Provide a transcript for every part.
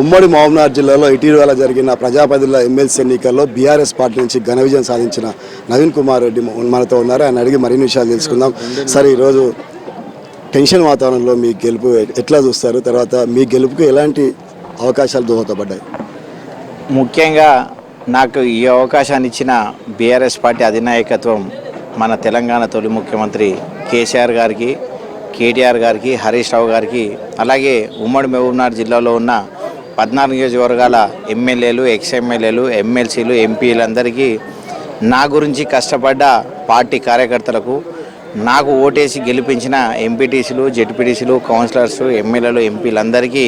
ఉమ్మడి మహబూబ్నగర్ జిల్లాలో ఇటీవల జరిగిన ప్రజాపతిలో ఎమ్మెల్సీ ఎన్నికల్లో బీఆర్ఎస్ పార్టీ నుంచి ఘన విజయం సాధించిన నవీన్ కుమార్ రెడ్డి మనతో ఉన్నారు. ఆయన అడిగి మరిన్ని విషయాలు తెలుసుకుందాం. సార్ ఈరోజు టెన్షన్ వాతావరణంలో మీ గెలుపు ఎట్లా చూస్తారు? తర్వాత మీ గెలుపుకు ఎలాంటి అవకాశాలు దోహదపడ్డాయి? ముఖ్యంగా నాకు ఈ అవకాశాన్ని ఇచ్చిన బీఆర్ఎస్ పార్టీ అధినాయకత్వం మన తెలంగాణ తొలి ముఖ్యమంత్రి కేసీఆర్ గారికి కేటీఆర్ గారికి హరీష్ రావు గారికి అలాగే ఉమ్మడి మహబూబ్నగర్ జిల్లాలో ఉన్న పద్నాలుగు నియోజకవర్గాల ఎమ్మెల్యేలు ఎక్స్ ఎమ్మెల్యేలు ఎమ్మెల్సీలు ఎంపీలందరికీ నా గురించి కష్టపడ్డ పార్టీ కార్యకర్తలకు నాకు ఓటేసి గెలిపించిన ఎంపీటీసీలు జెడ్పీటీసీలు కౌన్సిలర్స్ ఎమ్మెల్యేలు ఎంపీలందరికీ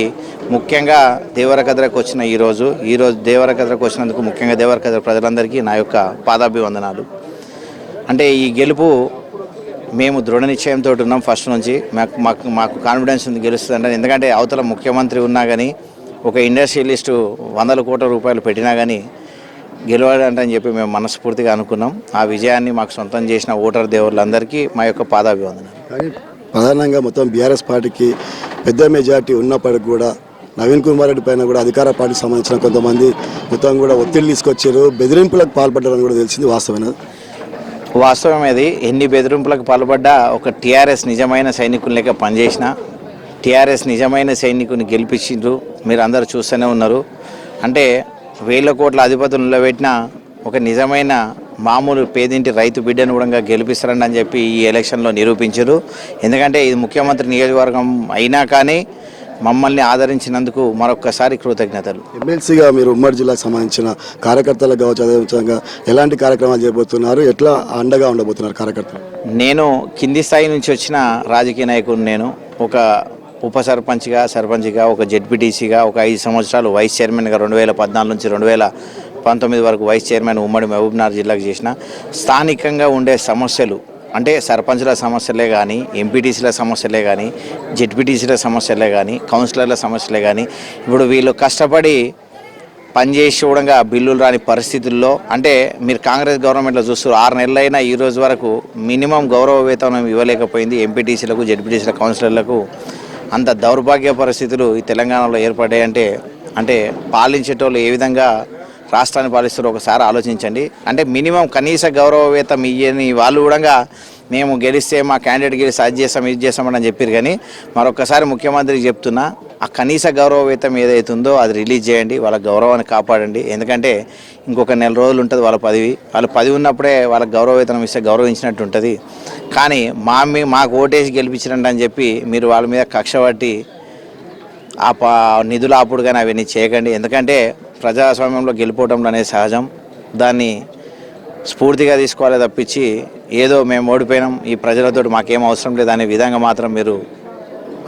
ముఖ్యంగా దేవరకద్రకు వచ్చిన ఈరోజు ఈరోజు దేవరకద్రకు వచ్చినందుకు ముఖ్యంగా దేవరకద్ర ప్రజలందరికీ నా యొక్క పాదాభివందనాలు. అంటే ఈ గెలుపు మేము దృఢ నిశ్చయంతో ఉన్నాం ఫస్ట్ నుంచి. మాకు మాకు మాకు కాన్ఫిడెన్స్ ఉంది గెలుస్తుందంటే ఎందుకంటే అవతల ముఖ్యమంత్రి ఉన్నా కానీ ఒక ఇండస్ట్రియలిస్టు వందల కోట్ల రూపాయలు పెట్టినా కానీ గెలవాలంటని చెప్పి మేము మనస్ఫూర్తిగా అనుకున్నాం. ఆ విజయాన్ని మాకు సొంతం చేసిన ఓటర్ దేవుళ్ళందరికీ మా యొక్క పాదాభివందనాలు. కానీ ప్రధానంగా మొత్తం బీఆర్ఎస్ పార్టీకి పెద్ద మెజార్టీ ఉన్నప్పటికీ కూడా నవీన్ కుమార్ రెడ్డి పైన కూడా అధికార పార్టీకి సంబంధించిన కొంతమంది మొత్తం కూడా ఒత్తిడి తీసుకొచ్చారు. బెదిరింపులకు పాల్పడ్డారని కూడా తెలిసింది వాస్తవమైన? వాస్తవం ఇది ఎన్ని బెదిరింపులకు పాల్పడ్డా ఒక టీఆర్ఎస్ నిజమైన సైనికుని లెక్క పనిచేసిన టీఆర్ఎస్ నిజమైన సైనికుని గెలిపించిండ్రు. మీరు అందరూ చూస్తూనే ఉన్నారు. అంటే వేల కోట్ల అధిపతులు నిలబెట్టిన ఒక నిజమైన మామూలు పేదింటి రైతు బిడ్డను కూడా గెలిపిస్తారని అని చెప్పి ఈ ఎలక్షన్లో నిరూపించారు. ఎందుకంటే ఇది ముఖ్యమంత్రి నియోజకవర్గం అయినా కానీ మమ్మల్ని ఆదరించినందుకు మరొక్కసారి కృతజ్ఞతలు. ఎమ్మెల్సీగా మీరు ఉమ్మడి జిల్లాకు సంబంధించిన కార్యకర్తలకు కావచ్చు అదేవిధంగా ఎలాంటి కార్యక్రమాలు చేయబోతున్నారు ఎట్లా అండగా ఉండబోతున్నారు కార్యకర్తలు? నేను కింది స్థాయి నుంచి వచ్చిన రాజకీయ నాయకుడు నేను. ఒక ఉప సర్పంచ్గా సర్పంచ్గా ఒక జెడ్పీటీసీగా ఒక ఐదు సంవత్సరాలు వైస్ చైర్మన్గా రెండు వేల పద్నాలుగు నుంచి రెండు వేల పంతొమ్మిది వరకు వైస్ చైర్మన్ ఉమ్మడి మహబూబ్నగర్ జిల్లాకు చేసిన స్థానికంగా ఉండే సమస్యలు అంటే సర్పంచ్ల సమస్యలే కానీ ఎంపీటీసీల సమస్యలే కానీ జెడ్పీటీసీల సమస్యలే కానీ కౌన్సిలర్ల సమస్యలే కానీ ఇప్పుడు వీళ్ళు కష్టపడి పనిచేసి చూడంగా బిల్లులు రాని పరిస్థితుల్లో అంటే మీరు కాంగ్రెస్ గవర్నమెంట్లో చూస్తారు ఆరు నెలలైనా ఈ రోజు వరకు మినిమం గౌరవ వేతనం ఇవ్వలేకపోయింది ఎంపీటీసీలకు జెడ్పీటీసీల కౌన్సిలర్లకు. అంత దౌర్భాగ్య పరిస్థితులు ఈ తెలంగాణలో ఏర్పడ్డాయంటే అంటే పాలించేటోళ్ళు ఏ విధంగా రాష్ట్రాన్ని పాలిస్తారో ఒకసారి ఆలోచించండి. అంటే మినిమం కనీస గౌరవ వేతం ఇయ్యని వాళ్ళు కూడా మేము గెలిస్తే మా క్యాండిడేట్ గెలిస్తే అది చేస్తాం ఇది చేస్తామని చెప్పారు కానీ మరొకసారి ముఖ్యమంత్రికి చెప్తున్నా ఆ కనీస గౌరవ వేతం ఏదైతుందో అది రిలీజ్ చేయండి వాళ్ళ గౌరవాన్ని కాపాడండి. ఎందుకంటే ఇంకొక నెల రోజులు ఉంటుంది వాళ్ళ పదవి. వాళ్ళు పదవి ఉన్నప్పుడే వాళ్ళ గౌరవ వేతనం ఇస్తే గౌరవించినట్టు ఉంటుంది. కానీ మా మీ మాకు ఓటేసి గెలిపించినట్టు అని చెప్పి మీరు వాళ్ళ మీద కక్ష పట్టి ఆ పా నిధులు ఆపుడు కానీ అవన్నీ చేయకండి. ఎందుకంటే ప్రజాస్వామ్యంలో గెలిపోవటం అనేది సహజం. దాన్ని స్ఫూర్తిగా తీసుకోవాలి తప్పించి ఏదో మేము ఓడిపోయినాం ఈ ప్రజలతో మాకేం అవసరం లేదు అనే విధంగా మాత్రం మీరు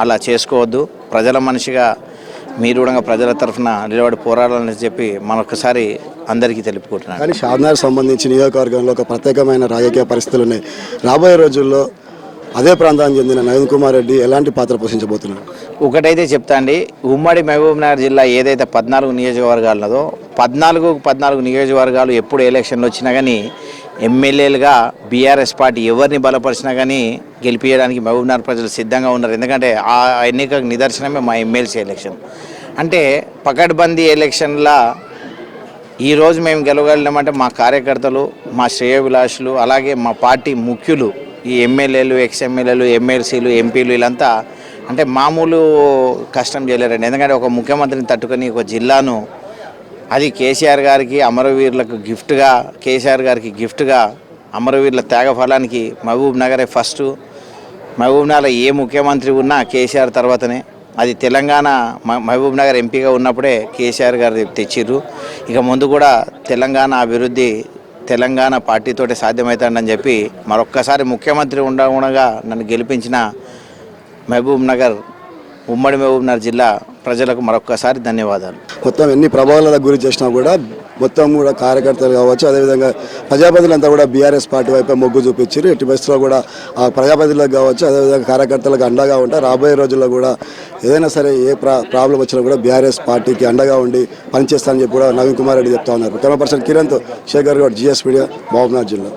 అలా చేసుకోవద్దు. ప్రజల మనిషిగా మీరు కూడా ప్రజల తరఫున నిలబడి పోరాడాలని చెప్పి మరొకసారి అందరికీ తెలుపుకుంటున్నాను. కానీ షాద్నగర్ సంబంధించి నియోజకవర్గంలో ఒక ప్రత్యేకమైన రాజకీయ పరిస్థితులు ఉన్నాయి. రాబోయే రోజుల్లో అదే ప్రాంతానికి చెందిన నవీన్ కుమార్ రెడ్డి ఎలాంటి పాత్ర పోషించబోతున్నారు? ఒకటైతే చెప్తా అండి ఉమ్మడి మహబూబ్నగర్ జిల్లా ఏదైతే పద్నాలుగు నియోజకవర్గాలు ఉన్నదో పద్నాలుగు పద్నాలుగు నియోజకవర్గాలు ఎప్పుడు ఎలక్షన్లు వచ్చినా కానీ ఎమ్మెల్యేలుగా బీఆర్ఎస్ పార్టీ ఎవరిని బలపరిచినా కానీ గెలిపించడానికి మహబూబ్నగర్ ప్రజలు సిద్ధంగా ఉన్నారు. ఎందుకంటే ఆ ఎన్నికకు నిదర్శనమే మా ఎమ్మెల్సీ ఎలక్షన్. అంటే పకడ్బందీ ఎలక్షన్లా ఈరోజు మేము గెలవగలిగామంటే మా కార్యకర్తలు మా శ్రేయోభిలాషులు అలాగే మా పార్టీ ముఖ్యులు ఈ ఎమ్మెల్యేలు ఎక్స్ ఎమ్మెల్యేలు ఎమ్మెల్సీలు ఎంపీలు వీళ్ళంతా అంటే మామూలు కష్టం చేయలేరండి. ఎందుకంటే ఒక ముఖ్యమంత్రిని తట్టుకొని ఒక జిల్లాను అది కేసీఆర్ గారికి అమరవీరులకు గిఫ్ట్గా కేసీఆర్ గారికి గిఫ్ట్గా అమరవీరుల త్యాగ ఫలానికి మహబూబ్ నగరే ఫస్ట్. మహబూబ్ నగర్ ఏ ముఖ్యమంత్రి ఉన్నా కేసీఆర్ తర్వాతనే. అది తెలంగాణ మ- మహబూబ్ నగర్ ఎంపీగా ఉన్నప్పుడే కేసీఆర్ గారు తెచ్చిర్రు. ఇక ముందు కూడా తెలంగాణ అభివృద్ధి తెలంగాణ పార్టీతోటి సాధ్యమవుతాడని చెప్పి మరొక్కసారి ముఖ్యమంత్రి ఉండగా నన్ను గెలిపించిన మహబూబ్ నగర్ ఉమ్మడి మహబూబ్నగర్ జిల్లా ప్రజలకు మరొక్కసారి ధన్యవాదాలు. మొత్తం ఎన్ని ప్రభావాలకు గురి చేసినా కూడా మొత్తం కూడా కార్యకర్తలు కావచ్చు అదేవిధంగా ప్రజాప్రతినిధులంతా కూడా బీఆర్ఎస్ పార్టీ వైపే మొగ్గు చూపించారు ఎట్టి పరిస్థితుల్లో కూడా ఆ ప్రజాప్రతినిధులకు కావచ్చు అదేవిధంగా కార్యకర్తలకు అండగా ఉంటారు. రాబోయే రోజుల్లో కూడా ఏదైనా సరే ఏ ప్రా ప్రాబ్లం వచ్చినా కూడా బీఆర్ఎస్ పార్టీకి అండగా ఉండి పనిచేస్తానని చెప్పి కూడా నవీన్ కుమార్ రెడ్డి చెప్తా ఉన్నారు. కెమెరా పర్సన్ కిరణ్తో శేఖర్ గౌడ్ జిఎస్ మీడియా మహబూబ్నగర్ జిల్లా.